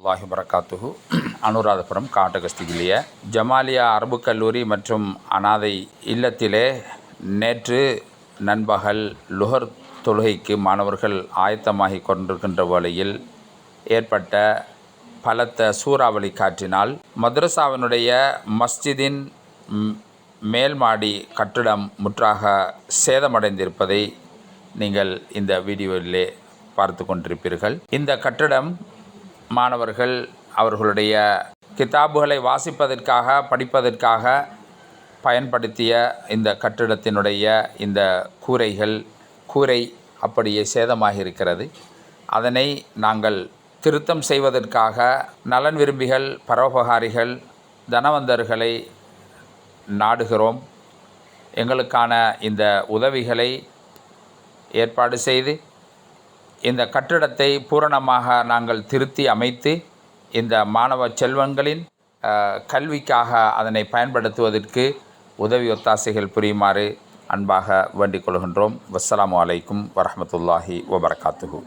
அல்லாஹி வரகாத்துஹு அனுராதபுரம் காட்டகஸ்திகிலிய ஜமாலியா அரபு கல்லூரி மற்றும் அனாதை இல்லத்திலே நேற்று நண்பகல் லுகர் தொழுகைக்கு மாணவர்கள் ஆயத்தமாகி கொண்டிருக்கின்ற வேளையில் ஏற்பட்ட பலத்த சூறாவளி காற்றினால் மதுரசாவினுடைய மஸ்ஜிதின் மேல்மாடி கட்டிடம் முற்றாக சேதமடைந்திருப்பதை நீங்கள் இந்த வீடியோவிலே பார்த்து கொண்டிருப்பீர்கள். இந்த கட்டிடம் மாணவர்கள் அவர்களுடைய கிதாபுகளை வாசிப்பதற்காக படிப்பதற்காக பயன்படுத்திய இந்த கட்டிடத்தினுடைய இந்த கூரைகள் கூரை அப்படியே சேதமாக இருக்கிறது அதனை நாங்கள் திருத்தம் செய்வதற்காக நலன் விரும்பிகள் பரோபகாரிகள் தனவந்தர்களை நாடுகிறோம். எங்களுக்கான இந்த உதவிகளை ஏற்பாடு செய்து இந்த கட்டிடத்தை பூரணமாக நாங்கள் திருத்தி அமைத்து இந்த மாணவ செல்வங்களின் கல்விக்காக அதனை பயன்படுத்துவதற்கு உதவி ஒத்தாசைகள் புரியுமாறு அன்பாக வேண்டிக் கொள்கின்றோம். வஸ்ஸலாமு வலைக்கும் வரமத்துல்லாஹி வபரகாத்துஹு.